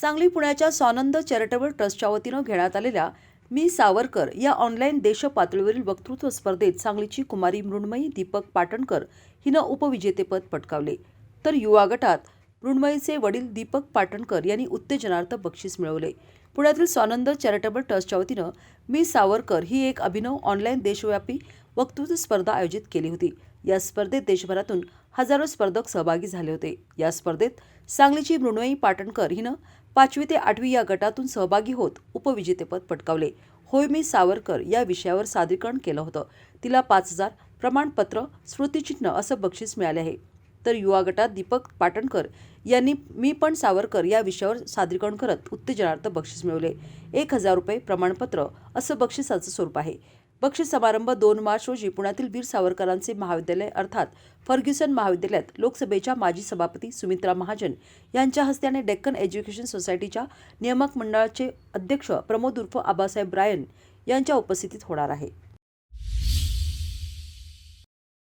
सांगली पुण्याच्या स्वानंद चॅरिटेबल ट्रस्टच्या वतीनं घेण्यात आलेल्या मी सावरकर या ऑनलाईन देशपातळीवरील वक्तृत्व स्पर्धेत सांगलीची कुमारी मृण्मयी दीपक पाटणकर हिनं उपविजेतेपद पटकावले. तर युवा गटात मृण्मयीचे वडील दीपक पाटणकर यांनी उत्तेजनार्थ बक्षीस मिळवले. पुण्यातील स्वानंद चॅरिटेबल ट्रस्टच्या वतीनं मी सावरकर ही एक अभिनव ऑनलाईन देशव्यापी वक्तृत्व स्पर्धा आयोजित केली होती. या स्पर्धेत देशभरातून हजारो स्पर्धक सहभागी झाले होते. या स्पर्धेत सांगलीची मृण्मयी पाटणकर हिनं पाचवी ते आठवी या गटातून सहभागी होत उपविजेतेपद पटकावले. होय मी सावरकर या विषयावर सादरीकरण केलं होतं. तिला पाच हजार प्रमाणपत्र स्मृतिचिन्ह असं बक्षीस मिळाले आहे. तर युवा गटात दीपक पाटणकर यांनी मी पण सावरकर या विषयावर सादरीकरण करत उत्तेजनार्थ बक्षीस मिळवले. एक हजार रुपये प्रमाणपत्र असं बक्षिसाचं स्वरूप आहे. बक्षीस समारंभ दोन मार्च रोजी पुण्यातील वीर सावरकरांचे महाविद्यालय अर्थात फर्ग्युसन महाविद्यालयात लोकसभेच्या माजी सभापती सुमित्रा महाजन यांच्या हस्त्याने डेक्कन एज्युकेशन सोसायटीच्या नियामक मंडळाचे अध्यक्ष प्रमोद उर्फ आबासाहेब रायन यांच्या उपस्थितीत होणार आहे.